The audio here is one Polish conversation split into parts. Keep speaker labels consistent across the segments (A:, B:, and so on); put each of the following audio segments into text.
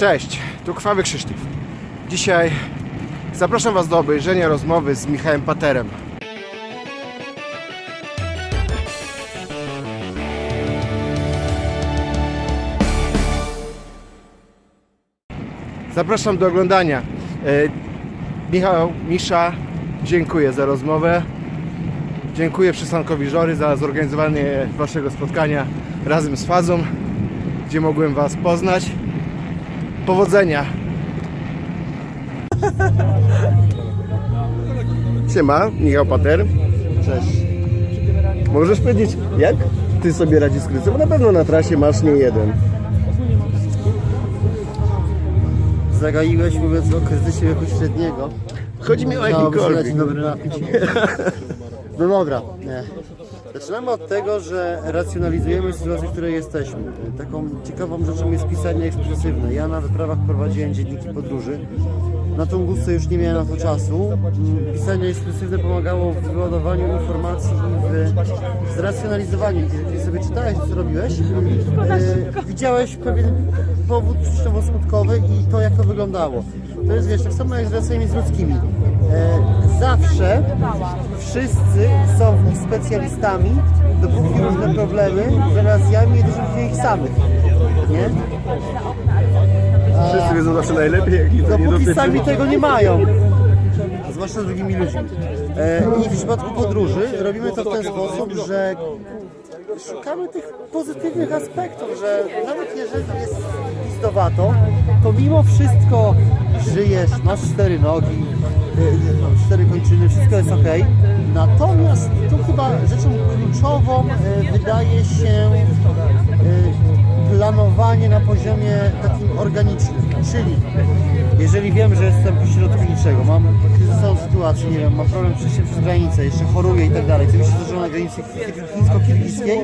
A: Cześć, tu Krwawy Krzysztof. Dzisiaj zapraszam Was do obejrzenia rozmowy z Michałem Paterem. Zapraszam do oglądania. E, Michał, Misza, dziękuję za rozmowę. Dziękuję przystankowi Żory za zorganizowanie Waszego spotkania razem z Fazą, gdzie mogłem Was poznać. Powodzenia! Siema, Michał Pater.
B: Cześć.
A: Możesz powiedzieć, jak ty sobie radzisz z kryzysem? Bo na pewno na trasie masz nie jeden.
B: Zagaiłeś mówiąc o kryzysie wieku średniego.
A: Chodzi mi o
B: dać
A: jakikolwiek.
B: dobry. No dobra. Nie. Zaczynamy od tego, że racjonalizujemy sytuację, w której jesteśmy. Taką ciekawą rzeczą jest pisanie ekspresywne. Ja na wyprawach prowadziłem dzienniki podróży. Na Tungusie już nie miałem na to czasu. Pisanie ekspresywne pomagało w wyładowaniu informacji i w zracjonalizowaniu. Kiedy sobie czytałeś, co robiłeś, e, widziałeś pewien powód przyczynowo-skutkowy i to, jak to wyglądało. To jest, wiesz, tak samo jak z relacjami z ludzkimi. E, zawsze wszyscy są w nich specjalistami, dopóki różne problemy z relacjami nie dotyczą się ich samych. Nie?
A: Wszyscy wiedzą zawsze najlepiej, jak nie
B: Dopóki sami tego nie mają. Zwłaszcza z drugimi ludźmi. E, I w przypadku podróży robimy to w ten sposób, że szukamy tych pozytywnych aspektów, że nawet jeżeli jest pizdowato, to mimo wszystko żyjesz, masz cztery nogi, y, masz cztery kończyny, wszystko jest ok. Natomiast tu chyba rzeczą kluczową y, wydaje się y, planowanie na poziomie takim organicznym, czyli jeżeli wiem, że jestem pośrodku niczego, mam kryzysową sytuację, nie wiem, mam problem przejścia przez granicę, jeszcze choruję i tak dalej, co mi się zdarzyło na granicy chi- chińsko-kirgiskiej,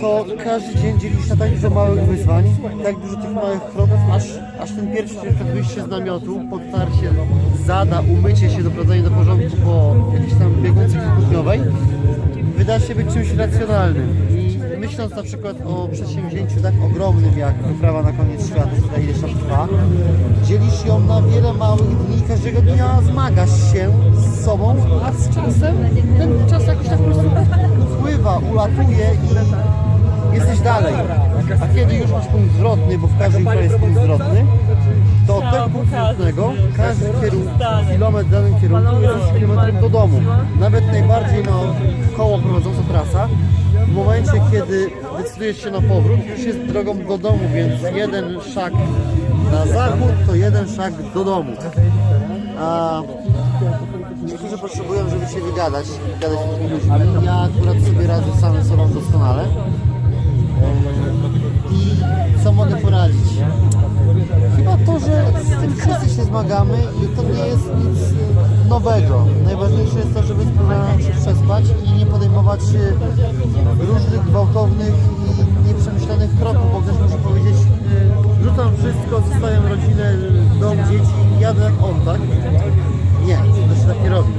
B: to każdy dzień dzieli się na tak dużo małych wyzwań, tak dużo tych małych kroków, aż, aż ten pierwszy przykład wyjście z namiotu, podtarcie zada, umycie się, doprowadzenie do porządku po jakiejś tam biegunce kilkudniowej, wyda się być czymś racjonalnym. Myśląc na przykład o przedsięwzięciu tak ogromnym jak wyprawa na koniec świata, tutaj tam trwa, dzielisz ją na wiele małych dni i każdego dnia zmagasz się z sobą, a z czasem ten czas jakoś tak po prostu upływa, ulatuje i jesteś dalej. A kiedy już masz punkt zwrotny, bo w każdym kraju jest punkt zwrotny, to od tego punktu zwrotnego każdy kierunek, kilometr w danym kierunku jest kilometrem do domu. Nawet najbardziej na koło prowadząca trasa, kiedy decydujesz się na powrót, już jest drogą do domu, więc jeden szag na zachód to jeden szag do domu. A niektórzy potrzebują, żeby się wygadać, gadać z tymi ludźmi. Ja akurat sobie radzę samym sobą doskonale. I co mogę poradzić? Chyba to, że z tym wszyscy się zmagamy i to nie jest nic nowego. Najważniejsze jest to, żeby przespać i nie podejmować się różnych gwałtownych i nieprzemyślanych kroków, bo ktoś może powiedzieć e, rzucam wszystko, zostawiam rodzinę, dom, dzieci i jadę jak on, tak? Nie, to się tak nie robi.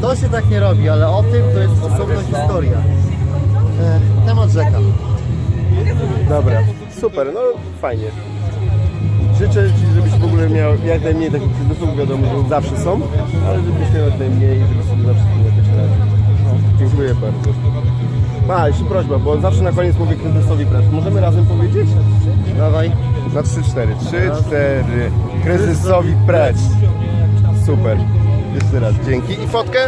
B: To się tak nie robi, ale o tym to jest osobna historia. E, temat rzeka.
A: Dobra, super, no fajnie. Życzę Ci, żebyś w ogóle miał jak najmniej takich kryzysów, wiadomo, że zawsze są, ale żebyś miał jak najmniej i żebyś sobie zawsze tym jakoś radził. Dziękuję bardzo. A, jeszcze prośba, bo zawsze na koniec mówię kryzysowi precz. Możemy razem powiedzieć?
B: Dawaj.
A: Na 3-4. 3-4. Kryzysowi precz. Super. Jeszcze raz, dzięki. I fotkę?